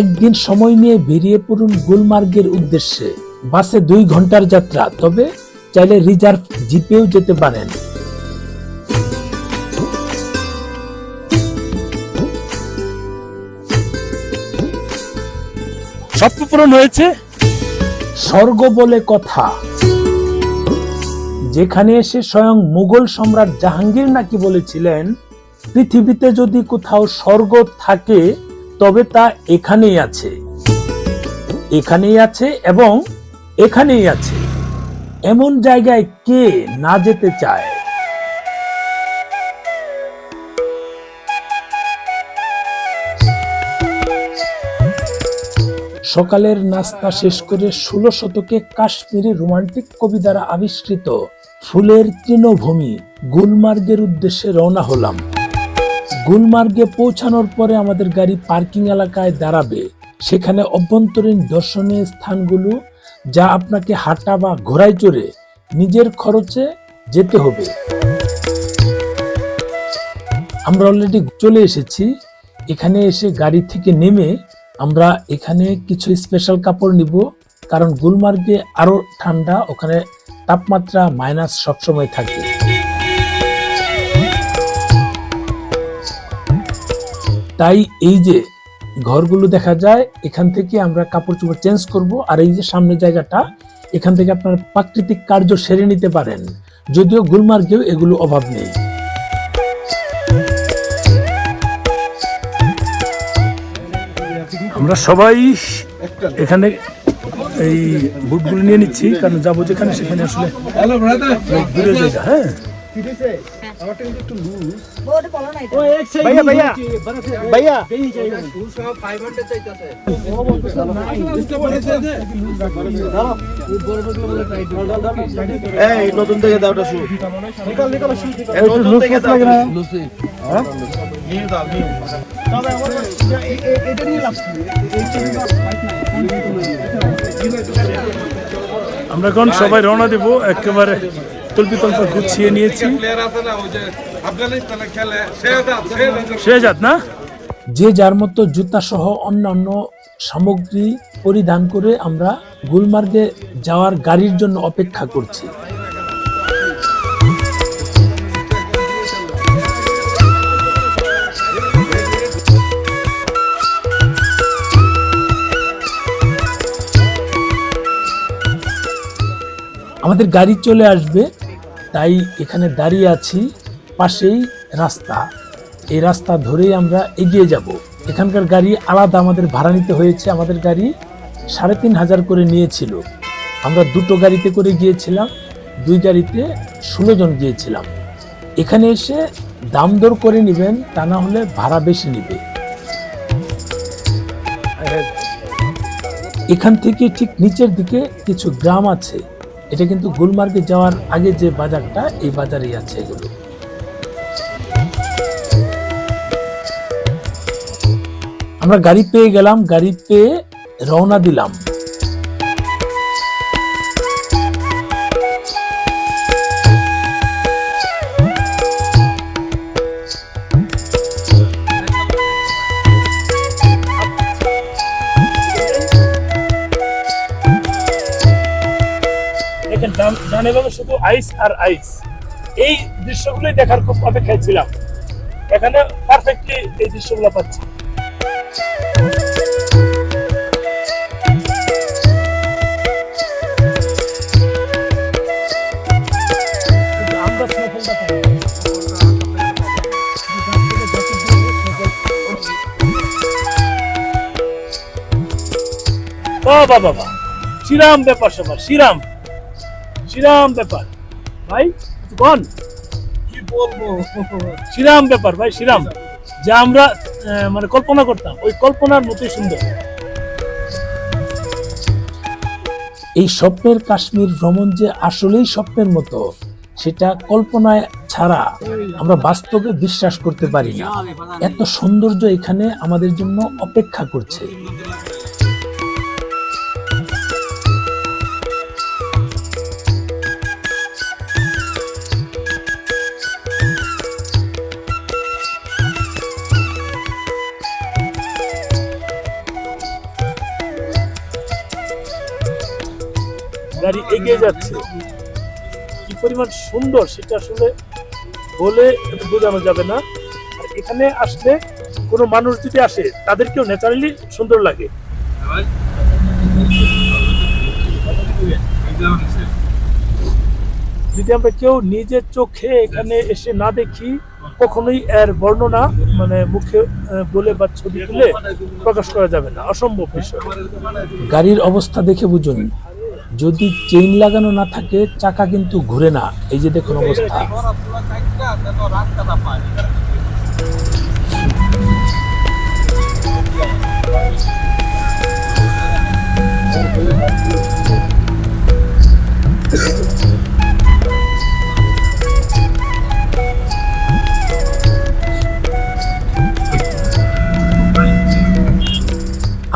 একদিন সময় নিয়ে বেরিয়ে পড়ুন গুলমার্গের উদ্দেশ্যে। বাসে দুই ঘণ্টার যাত্রা তবে চাইলে রিজার্ভ জিপেও যেতে পারেন। স্বপ্ন পূরণ হয়েছে? স্বর্গ বলে কথা। যেখানে এসে স্বয়ং মুঘল সম্রাট জাহাঙ্গীর নাকি বলেছিলেন পৃথিবীতে যদি কোথাও স্বর্গ থাকে তবে তা এখানেই আছে। এখানেই আছে এবং এখানেই আছে। এমন জায়গায় কে না যেতে চায়? সকালের নাস্তা শেষ করে ষোলো শতকে কাশ্মীরে রোমান্টিক কবি দ্বারা আবিষ্কৃত ফুলের তৃণভূমি গুলমার্গের উদ্দেশ্যে রওনা হলাম। গুলমার্গে পৌঁছানোর পরে আমাদের গাড়ি পার্কিং এলাকায় দাঁড়াবে। সেখানে অভ্যন্তরীণ দর্শনীয় স্থানগুলো যা আপনাকে হাঁটা বা ঘোড়ায় চড়ে নিজের খরচে যেতে হবে। আমরা অলরেডি চলে এসেছি। এখানে এসে গাড়ি থেকে নেমে আমরা এখানে কিছু স্পেশাল কাপড় নিব, কারণ গুলমার্গে আরও ঠান্ডা, ওখানে তাপমাত্রা মাইনাস সবসময় থাকে। তাই এই যে ঘরগুলো দেখা যায় এখান থেকে আমরা কাপড় চোপড় চেঞ্জ করব আর এই যে সামনে জায়গাটা এখান থেকে আপনার প্রাকৃতিক কার্য সেরে নিতে পারেন। যদিও গুলমার্গেও এগুলো অভাব নেই। আমরা সবাই এখানে এই বুটগুলো নিয়ে নিচ্ছি কারণ যাব যেখানে সেখানে আসলে দূরে জায়গা হ্যাঁ। ভাইয়া ভাইয়া। ভাইয়া। নতুন থেকে দাও ওটা শু। নতুন থেকে দাও। লুসি হ্যাঁ? নিয়ে দাও আমরা এখন সবাই রওনা দেব। একেবারে তল্পি তল্প গুছিয়ে নিয়েছি। প্লেয়ার আছে না ওই যে আফগানিস্তানে খেলে শেহজাদ শেহজাদ শেহজাদ না? যে যার মতো জুতা সহ অন্যান্য সামগ্রী পরিধান করে আমরা গুলমার্গে যাওয়ার গাড়ির জন্য অপেক্ষা করছি। আমাদের গাড়ি চলে আসবে তাই এখানে দাঁড়িয়ে আছি। পাশেই রাস্তা। এই রাস্তা ধরেই আমরা এগিয়ে যাব। এখানকার গাড়ি আলাদা আমাদের ভাড়া নিতে হয়েছে। আমাদের গাড়ি সাড়ে তিন হাজার করে নিয়েছিল। আমরা দুটো গাড়িতে করে গিয়েছিলাম, দুই গাড়িতে ষোলো জন গিয়েছিলাম। এখানে এসে দাম দর করে নেবেন, তা না হলে ভাড়া বেশি নেবে। এখান থেকে ঠিক নিচের দিকে কিছু গ্রাম আছে। এটা কিন্তু গুলমার্গে যাওয়ার আগে যে বাজারটা, এই বাজারেই আছে এগুলো। আমরা গাড়ি পেয়ে গেলাম, গাড়ি পেয়ে রওনা দিলাম। শুধু আইস আর আইস এই দৃশ্যগুলোই দেখার খুব অপেক্ষায় ছিলাম। এখানে পারফেক্টলি এই দৃশ্যগুলো পাচ্ছি। বাবা বাবা। শ্রীরাম ব্যাপার সবার শ্রীরাম। শ্রীরাম ব্যাপার। ভাই বল? কি বলব? শ্রীরাম ব্যাপার ভাই শ্রীরাম। যা আমরা মানে কল্পনা করতাম। ওই কল্পনার মতোই সুন্দর। এই স্বপ্নের কাশ্মীর ভ্রমণ যে আসলেই স্বপ্নের মতো, সেটা কল্পনায় ছাড়া আমরা বাস্তবে বিশ্বাস করতে পারি না। এত সৌন্দর্য এখানে আমাদের জন্য অপেক্ষা করছে। এগিয়ে যাচ্ছে। কি পরিমাণ সুন্দর সেটা আসলে বলে বোঝানো যাবে না। এখানে আসলে কোনো মানুষ যদি আসে, তাদেরকেও ন্যাচারালি সুন্দর লাগে। যদি আমরা কেউ নিজের চোখে এখানে এসে না দেখি, কখনোই এর বর্ণনা মানে মুখে বলে বা ছবি তুলে প্রকাশ করা যাবে না। অসম্ভব বিষয়। গাড়ির অবস্থা দেখে বুঝুন। যদি চেইন লাগানো না থাকে, চাকা কিন্তু ঘুরে না। এই যে দেখুন অবস্থা।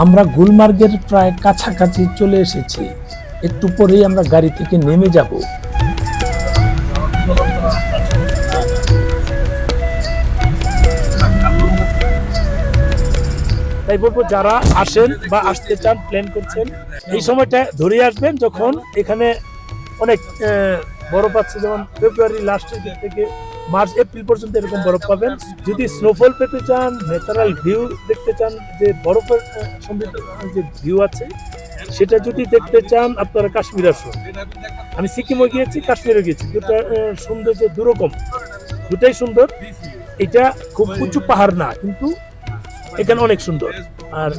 আমরা গুলমার্গের প্রায় কাছাকাছি চলে এসেছি। একটু পরেই আমরা গাড়ি থেকে নেমে যাব। তাই বলব, যারা আসেন বা আসতে চান প্ল্যান করছেন, এই সময়টা ধরে আসবেন যখন এখানে অনেক বরফ আছে, যেমন ফেব্রুয়ারি লাস্টের দিক থেকে মার্চ, এপ্রিল পর্যন্ত এরকম বরফ পাবেন। যদি স্নোফল পেতে চান ন্যাচারাল ভিউ দেখতে চান, যে বরফের সমৃদ্ধ, যে ভিউ আছে সেটা যদি দেখতে চান, আপনারা কাশ্মীর আসুন। আমি সিকিমও গিয়েছি, কাশ্মীরও গিয়েছি। দুটা সৌন্দর্য দুরকম। দুটাই সুন্দর। এটা খুব উঁচু পাহাড় না, কিন্তু এখানে অনেক সুন্দর। আর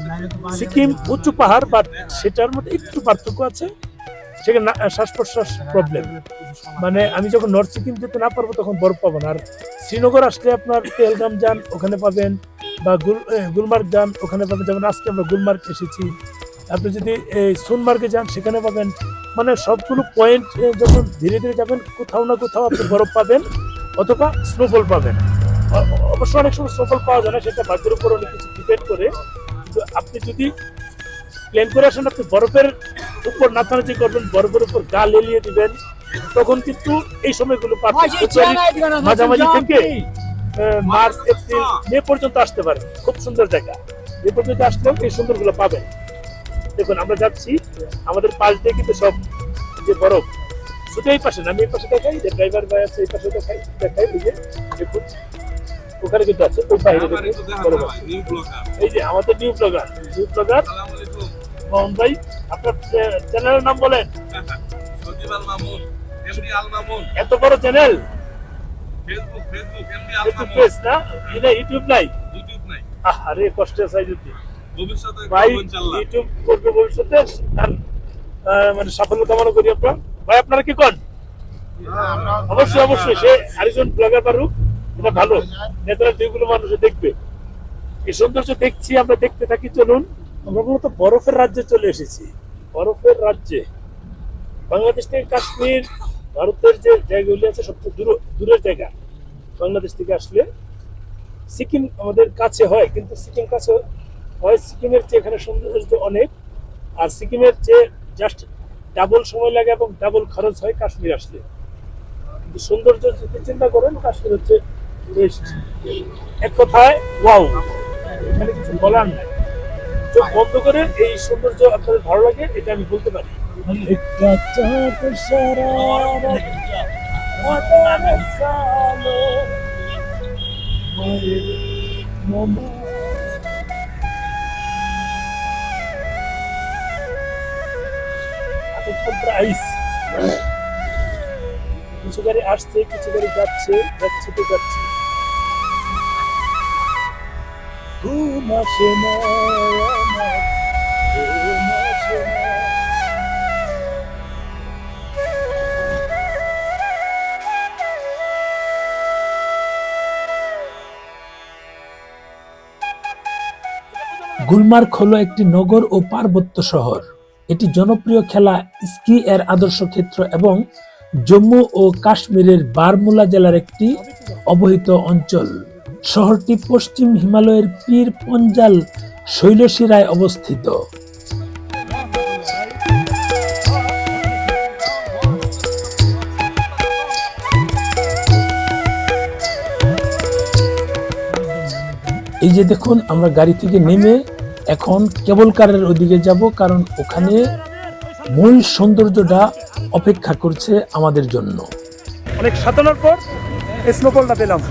সিকিম উঁচু পাহাড় বাট সেটার মধ্যে একটু পার্থক্য আছে। সেখানে শ্বাস প্রশ্বাস প্রবলেম মানে আমি যখন নর্থ সিকিম যেতে না পারব, তখন বরফ পাবো না। আর শ্রীনগর আসলে আপনার পেহেলগাম যান, ওখানে পাবেন, বা গুল গুলমার্গ যান, ওখানে পাবেন। যেমন আজকে আমরা গুলমার্গ এসেছি। আপনি যদি এই সোনমার্গে যান সেখানে পাবেন মানে সবগুলো পয়েন্ট যখন ধীরে ধীরে যাবেন কোথাও না কোথাও আপনি বরফ পাবেন অথবা স্নোফল পাবেন। অবশ্য অনেক সময় স্নোফল পাওয়া যায় না সেটা ভাগ্যের উপর অনেক কিছু ডিপেন্ড করে। কিন্তু আপনি যদি প্ল্যান করে আসেন আপনি বরফের উপর নাচানাচি করবেন বরফের উপর গা লেলিয়ে দিবেন তখন কিন্তু এই সময়গুলো পাবেন। মাঝামাঝি থেকে মার্চ এপ্রিল মে পর্যন্ত আসতে পারেন খুব সুন্দর জায়গা। মে পর্যন্ত আসলেও এই সুন্দরগুলো পাবেন। দেখুন আমরা যাচ্ছি আমাদের পাশ দিয়ে কিন্তু সব যে বরফ শুধু এই পাশে না আমি এই পাশে দেখাই যে ড্রাইভার ভাই আছে এই পাশে দেখাই দেখাই যে দেখুন ওখানে কিন্তু আছে ওই বাইরে এই যে আমাদের new blogger new blogger Mohan ভাই আপনার চ্যানেলের নাম বলেন। এত বড় চ্যানেল ইউটিউব পেজ না? এটা ইউটিউব নাই? আরে কষ্টের সাইজ ভাই ইউটিউব করবে ভবিষ্যতে তার মানে সাফল্য কামনা করি আপনার। ভাই আপনারা কি কন অবশ্যই অবশ্যই সে আরেকজন ব্লগার পারুক এটা ভালো। নেতারা যেগুলো মানুষ দেখবে। এই সৌন্দর্য দেখছি আমরা দেখতে থাকি চলুন। আমরা মূলত বরফের রাজ্যে চলে এসেছি। বরফের রাজ্যে। বাংলাদেশ থেকে কাশ্মীর ভারতের যে জায়গাগুলি আছে সবচেয়ে দূর দূরের জায়গা। বাংলাদেশ থেকে আসলে সিকিম আমাদের কাছে হয় কিন্তু সিকিম কাছে হয় সিকিমের চেয়ে এখানে সৌন্দর্য অনেক। আর সিকিমের চেয়ে জাস্ট ডাবল সময় লাগে এবং ডাবল খরচ হয় কাশ্মীর আসলে কিন্তু সৌন্দর্য যদি চিন্তা করেন কাশ্মীর হচ্ছে বেস্ট এক কথায় ওয়াও এখানে কিছু বলার নাই। চোখ বন্ধ করে এই সৌন্দর্য আপনাদের ভালো লাগে এটা আমি বলতে পারি। একটা কিছু গাড়ি আসছে, কিছু গাড়ি যাচ্ছে যাচ্ছে তো যাচ্ছে। গুলমার্গ হলো একটি নগর ও পার্বত্য শহর। এটি জনপ্রিয় খেলা স্কি এর আদর্শ ক্ষেত্র এবং জম্মু ও কাশ্মীরের বারমুলা জেলার একটি অবহিত অঞ্চল। শহরটি পশ্চিম হিমালয়ের পীর পঞ্জাল শৈলশিরায় অবস্থিত। এই যে দেখুন, আমরা গাড়ি থেকে নেমে এখন কেবল কারের ওদিকে যাব, কারণ ওখানে মূল সৌন্দর্যটা অপেক্ষা করছে আমাদের জন্য। অনেক সাধনার পর এই স্নোফলটা পেলাম।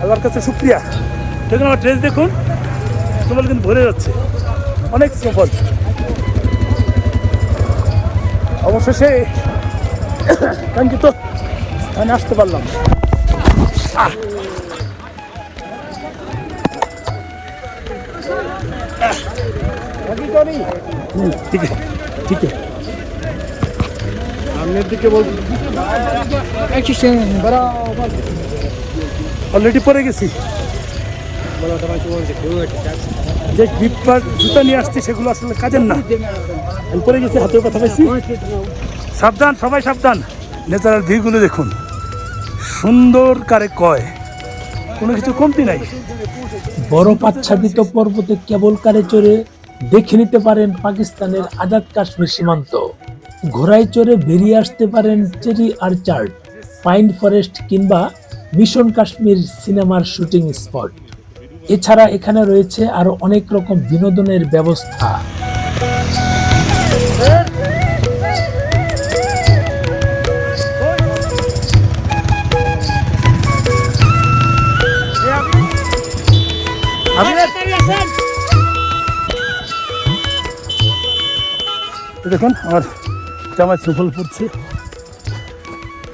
আল্লাহর কাছে শুক্রিয়া। দেখুন আমার ড্রেস দেখুন স্নোফল কিন্তু ভরে যাচ্ছে। অনেক স্নোফল অবশেষে কাঙ্ক্ষিত স্থানে আসতে পারলাম। আহ! ঠিক আছে ঠিক আছে। সামনের দিকে বল। অলরেডি পরে গেছি। যে গ্রিপার জুতা নিয়ে আসছে সেগুলো আসলে কাজের না। আমি পরে গেছি হাতেও কথা পাইছি। সাবধান সবাই সাবধান। ন্যাচারাল ভিউগুলো দেখুন। সুন্দর কারে কয়। কোনো কিছু কমতি নাই। বড় আচ্ছাদিত পর্বতে কেবল কারে চড়ে দেখে নিতে পারেন পাকিস্তানের আজাদ কাশ্মীর সীমান্ত। ঘোড়ায় চড়ে বেরিয়ে আসতে পারেন চেরি আর্চার্ড পাইন ফরেস্ট কিংবা মিশন কাশ্মীর সিনেমার শুটিং স্পট। এছাড়া এখানে রয়েছে আরও অনেক রকম বিনোদনের ব্যবস্থা। দেখুন, আমার জামায় সুফল পড়ছে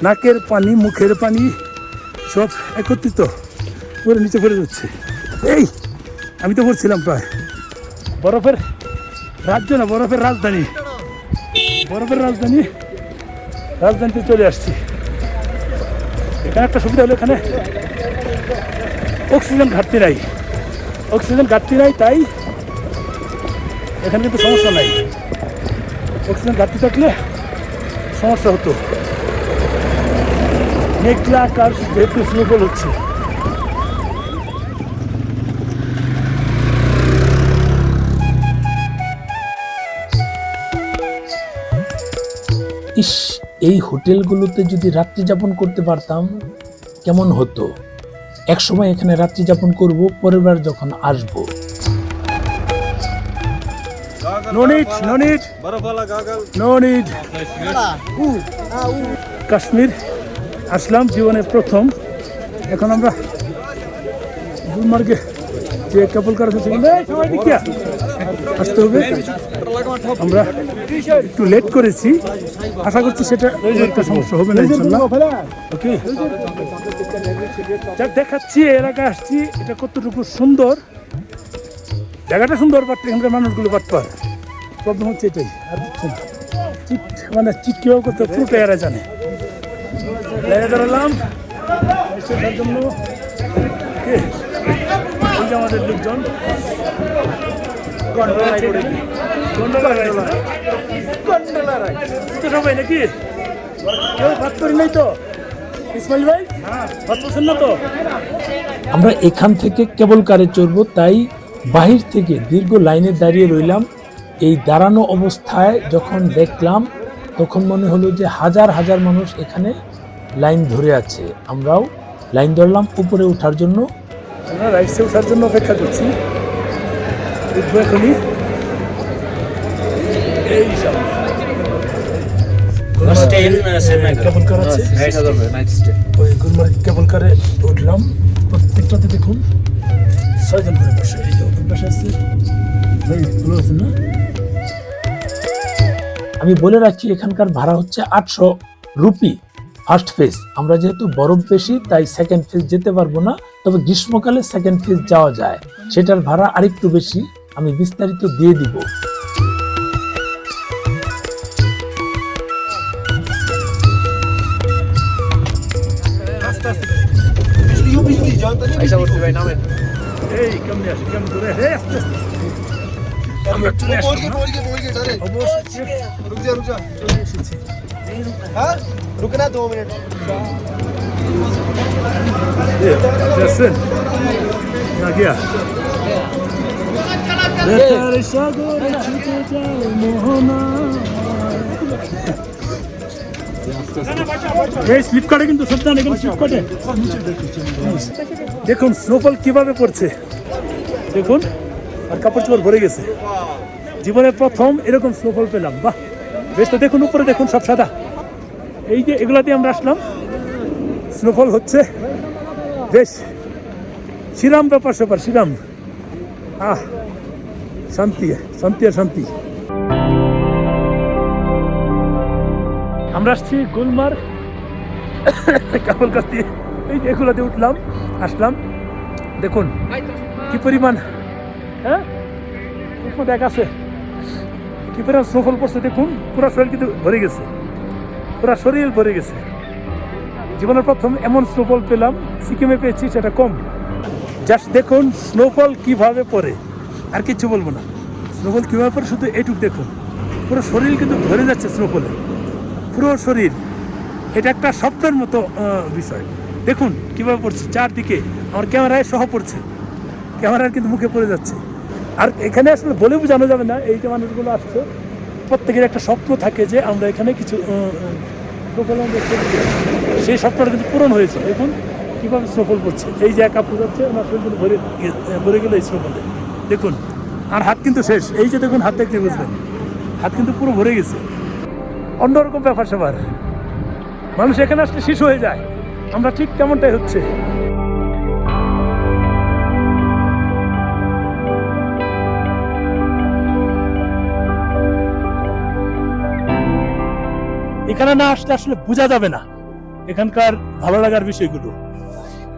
নাকের পানি, মুখের পানি সব একত্রিত পরে নিচে পড়ে যাচ্ছে। এই, আমি তো পড়ছিলাম প্রায়। বরফের রাজ্য না, বরফের রাজধানী। বরফের রাজধানী, রাজধানীতে চলে আসছি। এখানে একটা সুবিধা হলো এখানে অক্সিজেন ঘাটতি নাই। অক্সিজেন ঘাটতি নাই, তাই এখানে কিন্তু সমস্যা নাই। অক্সিজেন ঘাটতি থাকলে সমস্যা হতো। মেঘলা আকাশ যেহেতু স্নোফল হচ্ছে। ইস, এই হোটেলগুলোতে যদি রাত্রি যাপন করতে পারতাম, কেমন হতো? এক সময় এখানে রাত্রি যাপন করব, পরের বার যখন আসব। No need, no need. No need. Kashmir আসলাম জীবনে প্রথম। এখন আমরা গুলমার্গে যে কাপল কার আসতে হবে। আমরা একটু লেট করেছি। আশা করছি সেটা একটা সমস্যা হবে না ইনশাল্লাহ। ওকে যা দেখাচ্ছি এলাকা আসছি এটা কতটুকু সুন্দর। জায়গাটা সুন্দর বাট আমরা মানুষগুলো বাট পায় প্রবলেম হচ্ছে এটাই। আর কিছু না। চিট মানে চিট কেউ করতে পুরোটা এরা জানে। লাইনে দাঁড়ালাম জন্য কে? এই যে আমাদের লোকজন। গন্ডোলা রাইড না? তো সবাই নাকি? কেউ ভাত করি নাই তো? ইসমাইল ভাই? ভাত করছেন না তো? আমরা এখান থেকে কেবল কারে চড়ব তাই বাহির থেকে দীর্ঘ লাইনে দাঁড়িয়ে রইলাম। এই দাঁড়ানো অবস্থায় যখন দেখলাম তখন মনে হলো যে হাজার হাজার মানুষ এখানে লাইন ধরে আছে। আমরাও লাইন ধরলাম উপরে ওঠার জন্য। আমরা রাইডসে ওঠার জন্য অপেক্ষা করছি। উঠবো এখনই। এই কেবল কার উঠলাম। প্রত্যেকটাতে দেখুন ছয়জন করে বসে। এই পাশে আছে। না? আমি বলে রাখছি এখানকার ভাড়া হচ্ছে আটশো রুপি ফার্স্ট ফেজ আমরা যেহেতু বরফ বেশি তাই সেকেন্ড ফেজ যেতে পারব না তবে গ্রীষ্মকালে সেকেন্ড ফেজ যাওয়া যায়। সেটার ভাড়া আরেকটু বেশি আমি বিস্তারিত দিয়ে দিব। আস্তে আস্তে আইসা করছি ভাই নামেন। এই কেমনি আসে কেমন করে? হে আস্তে আস্তে। দেখুন স্নোফল কীভাবে পড়ছে। দেখুন। আর কাপড় চোপড় ভরে গেছে। জীবনে প্রথম এরকম স্নোফল পেলাম। বাহ! বেশ তো দেখুন, উপরে দেখুন সব সাদা। এই যে এগুলা দিয়ে আমরা আসলাম। স্নোফল হচ্ছে। বেশ! শ্রীরাম ব্যাপার স্যাপার শ্রীরাম আহ! শান্তি শান্তি আর শান্তি। আমরা আসছি গুলমার্গ কাপল কাস্তি। এই যে এগুলোতে উঠলাম, আসলাম। দেখুন, কি পরিমাণ হ্যাঁ? দেখ আছে। কি পরিমাণ স্নোফল পড়ছে দেখুন, পুরো শরীর কিন্তু ভরে গেছে। পুরো শরীর ভরে গেছে। জীবনের প্রথম এমন স্নোফল পেলাম, সিকিমে পেয়েছি, সেটা কম। জাস্ট দেখুন স্নোফল কীভাবে পড়ে, আর কিচ্ছু বলব না। স্নোফল কীভাবে পড়ে, শুধু এইটুক দেখুন। পুরো শরীর কিন্তু ভরে যাচ্ছে স্নোফলে পুরো শরীর। এটা একটা স্বপ্নের মতো বিষয়। দেখুন কীভাবে পড়ছে, চারদিকে। আমার ক্যামেরায় সহ পড়ছে। ক্যামেরার কিন্তু মুখে পড়ে যাচ্ছে। আর এখানে আসলে বলে বোঝানো যাবে না, এই যে মানুষগুলো আসছে, প্রত্যেকের একটা স্বপ্ন থাকে যে আমরা এখানে কিছু। সেই স্বপ্নটা কিন্তু পূরণ হয়েছে। দেখুন কীভাবে স্নোফল পড়ছে এই যে একা যাচ্ছে, ওনার শরীর কিন্তু ভরে ভরে গেল এই স্নোফলে দেখুন, আর হাত কিন্তু শেষ। এই যে দেখুন, হাত দেখতে বুঝবেন হাত কিন্তু পুরো ভরে গেছে। অন্যরকম ব্যাপার স্যাপার মানুষ এখানে আসলে শিশু হয়ে যায়। আমরা ঠিক তেমনটাই হচ্ছে। এখানে না আসলে আসলে বোঝা যাবে না। এখানকার ভালো লাগার বিষয়গুলো।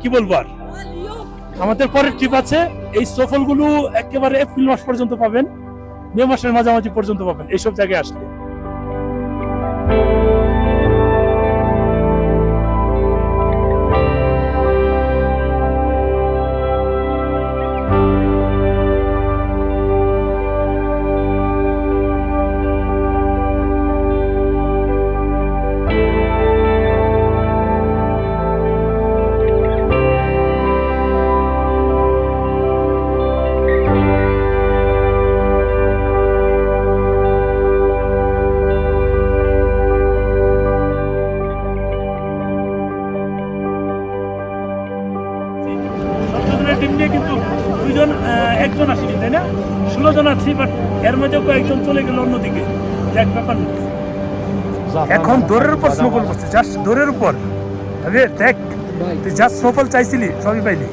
কি বলব আর? আমাদের পরের ট্রিপ আছে, এই সফলগুলো একেবারে এপ্রিল মাস পর্যন্ত পাবেন, মে মাসের মাঝামাঝি পর্যন্ত পাবেন, এইসব জায়গায় আসলে। দৌড়ের উপর স্নোফল পড়ছে জাস্ট দৌড়ের উপর। আরে দেখ তুই যা স্নোফল চাইছিলি সবই পাইলি।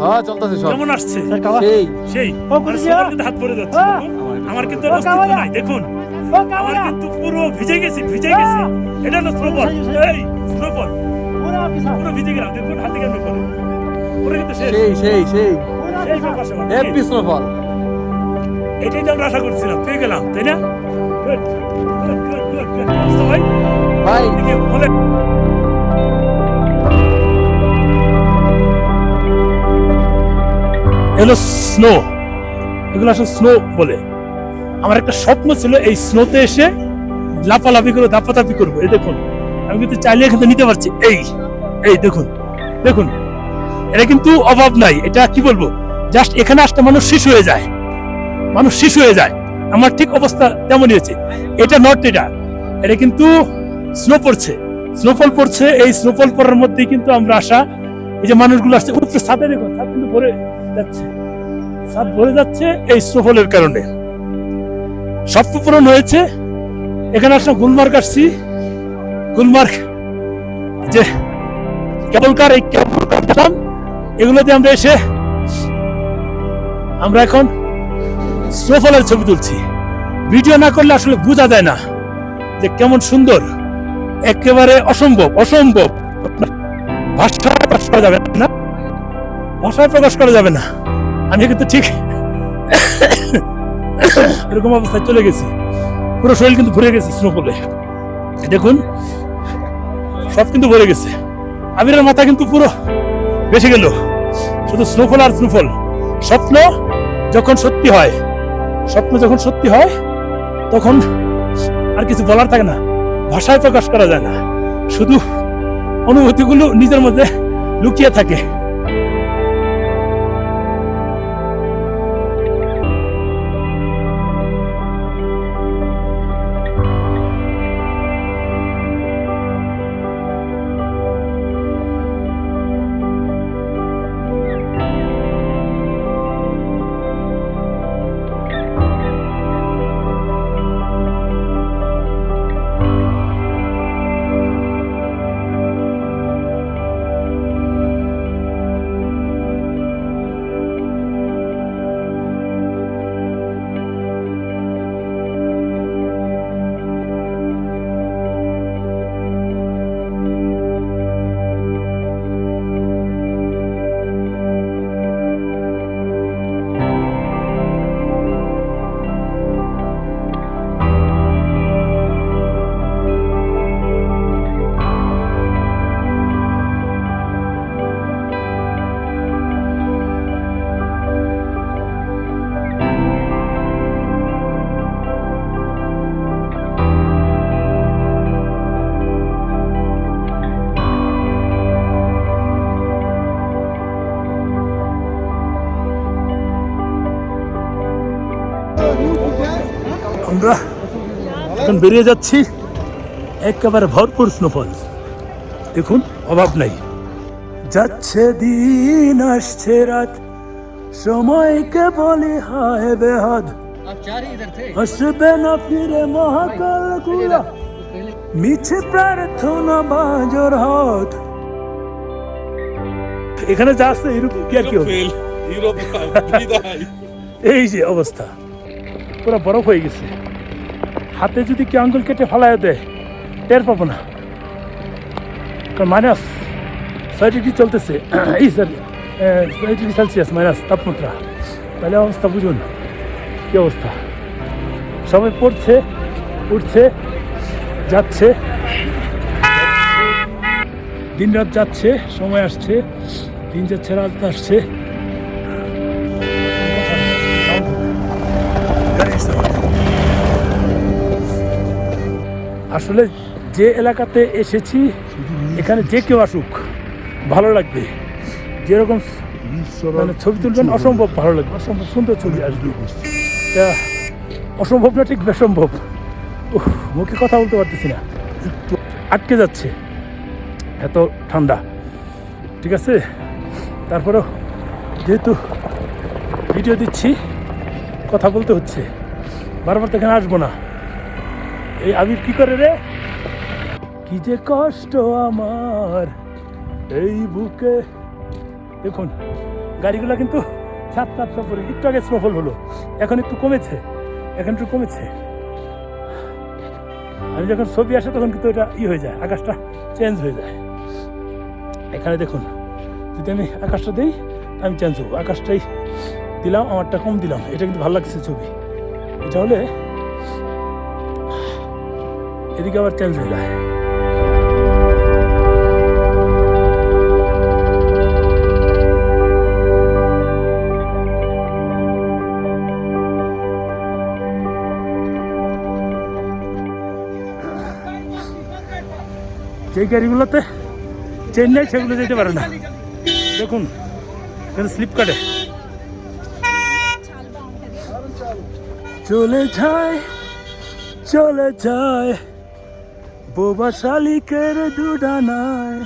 হ্যাঁ চলতেছে সব। কেমন আসছে? সেই। হাত পড়ে যাচ্ছে। আমার কিন্তু আর অস্তিত্ব নাই দেখুন। আমার কিন্তু পুরো ভিজে গেছি ভিজে গেছি। এটা এই পুরো ভিজে গেলাম দেখুন হাতে কেমন সেই সেই সেই। হ্যাপি এটাই তো আমরা আশা করছিলাম পেয়ে গেলাম তাই না? অবস্থা ভাই ভাই বলে এগুলো স্নো এগুলো আসলে স্নো বলে। আমার একটা স্বপ্ন ছিল এই স্নোতে এসে লাফালাফি করে দাপাদাপি করব। এই দেখুন আমি কিন্তু চাইলে এখান নিতে পারছি। এই এই দেখুন দেখুন। এটা কিন্তু অভাব নাই। এটা কি বলব? জাস্ট এখানে আসতে মানুষ শিশু হয়ে যায়। মানুষ শিশু হয়ে যায়। আমার ঠিক অবস্থা তেমনই হয়েছে। এটা নর্থ এটা। এটা কিন্তু স্নো পড়ছে। স্নোফল পড়ছে। এই স্নোফল পড়ার মধ্যে কিন্তু আমরা আসা, এই যে মানুষগুলো আসছে, উপরে ছাদে দেখুন, ছাদ কিন্তু ভরে যাচ্ছে। ছাদ ভরে যাচ্ছে এই স্নোফলের কারণে। স্বপ্ন পূরণ হয়েছে। এখানে আসলাম গুলমার্গ আসছি। গুলমার্গ, যে কেবল কার এই কেবল কার দেখলাম এগুলোতে আমরা এসে আমরা এখন স্নোফলের ছবি তুলছি। ভিডিও না করলে আসলে বোঝা যায় না যে কেমন সুন্দর, একেবারে অসম্ভব অসম্ভব। ভাষায় প্রকাশ করা যাবে না। ভাষায় প্রকাশ করা যাবে না। আমি কিন্তু ঠিক এরকম অবস্থায় চলে গেছি। পুরো শরীর কিন্তু ভরে গেছে স্নোফলে দেখুন, সব কিন্তু ভরে গেছে। আবিরের মাথা কিন্তু পুরো বেসে গেল। শুধু স্নোফল আর স্নোফল স্বপ্ন যখন সত্যি হয়, স্বপ্ন যখন সত্যি হয়, তখন আর কিছু বলার থাকে না, ভাষায় প্রকাশ করা যায় না। শুধু অনুভূতিগুলো নিজের মধ্যে লুকিয়ে থাকে। এখন বেরিয়ে যাচ্ছি একেবারে ভরপুর স্নোফল দেখুন অভাব নাই। যাচ্ছে দিন আসছে রাত। সময়কে বলি হায় বেহাদ। আসবে না ফিরে মহাকাল কুলা মিছে প্রার্থনা বাজর হাত এখানে যা আছে এরকম কি আর কি হবে? এই যে অবস্থা। পুরো বরফ হয়ে গেছে। হাতে যদি কি আঙ্গুল কেটে ফেলায় দেয় টের পাবো না। কারণ মাইনাস ছয় ডিগ্রি চলতেছে। এই স্যার ছয় ডিগ্রি সেলসিয়াস মাইনাস তাপমাত্রা। তাহলে অবস্থা বুঝুন, কি অবস্থা? সবাই পড়ছে, উঠছে, যাচ্ছে। দিন রাত যাচ্ছে, সময় আসছে, দিন যাচ্ছে, রাত আসছে। আসলে যে এলাকাতে এসেছি, এখানে যে কেউ আসুক, ভালো লাগবে। যেরকম মানে ছবি তুলবেন, অসম্ভব ভালো লাগবে। অসম্ভব সুন্দর ছবি আসবে। তা, অসম্ভব না, ঠিক বেসম্ভব। মুখে কথা বলতে পারতেছি না। আটকে যাচ্ছে। এত ঠান্ডা। ঠিক আছে? তারপরেও যেহেতু ভিডিও দিচ্ছি, কথা বলতে হচ্ছে। বারবার তো এখানে আসব না। এই আবির কি করে রে? কি যে কষ্ট আমার এই বুকে। দেখুন, গাড়িগুলো কিন্তু ছাপ সাত সাত সফরে একটু আগে স্নোফল হলো। এখন একটু কমেছে, এখন একটু কমেছে। আমি যখন ছবি আসে তখন কিন্তু এটা ই হয়ে যায়, আকাশটা চেঞ্জ হয়ে যায়। এখানে দেখুন, যদি আমি আকাশটা দিই, আমি চেঞ্জ হব। আকাশটাই দিলাম, আমারটা কম দিলাম। এটা কিন্তু ভালো লাগছে ছবি। এটা হলে এদিকে আবার চেঞ্জ হয়ে যায়। যে গাড়িগুলোতে চেন্নাই সেগুলো যেতে পারে না। দেখুন, এখানে স্লিপ কাটে। চলে যায় চলে যায়। বোবা শালিকের দুডানায়।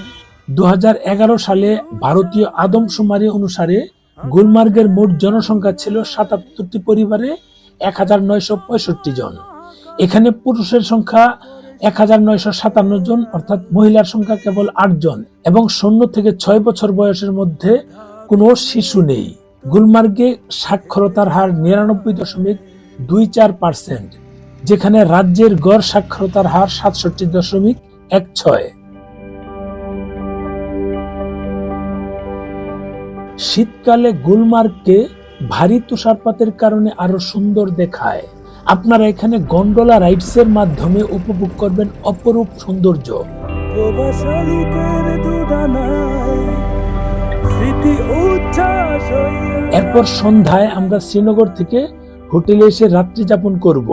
দু হাজার এগারো সালে ভারতীয় আদমশুমারি অনুসারে গুলমার্গের মোট জনসংখ্যা ছিল সাতাত্তরটি পরিবারে এক হাজার নয়শো পঁয়ষট্টি জন। এখানে পুরুষের সংখ্যা এক হাজার নয়শো সাতান্ন জন, অর্থাৎ মহিলার সংখ্যা কেবল আট জন এবং শূন্য থেকে ছয় বছর বয়সের মধ্যে কোনো শিশু নেই। গুলমার্গে সাক্ষরতার হার নিরানব্বই দশমিক দুই চার পার্সেন্ট। যেখানে রাজ্যের গড় সাক্ষরতার হার সাতষট্টি দশমিক এক ছয়। শীতকালে গুলমার্গকে ভারী তুষারপাতের কারণে আরও সুন্দর দেখায়। আপনারা এখানে গন্ডোলা রাইডসের মাধ্যমে উপভোগ করবেন অপরূপ সৌন্দর্য। এরপর সন্ধ্যায় আমরা শ্রীনগর থেকে হোটেলে এসে রাত্রি যাপন করব।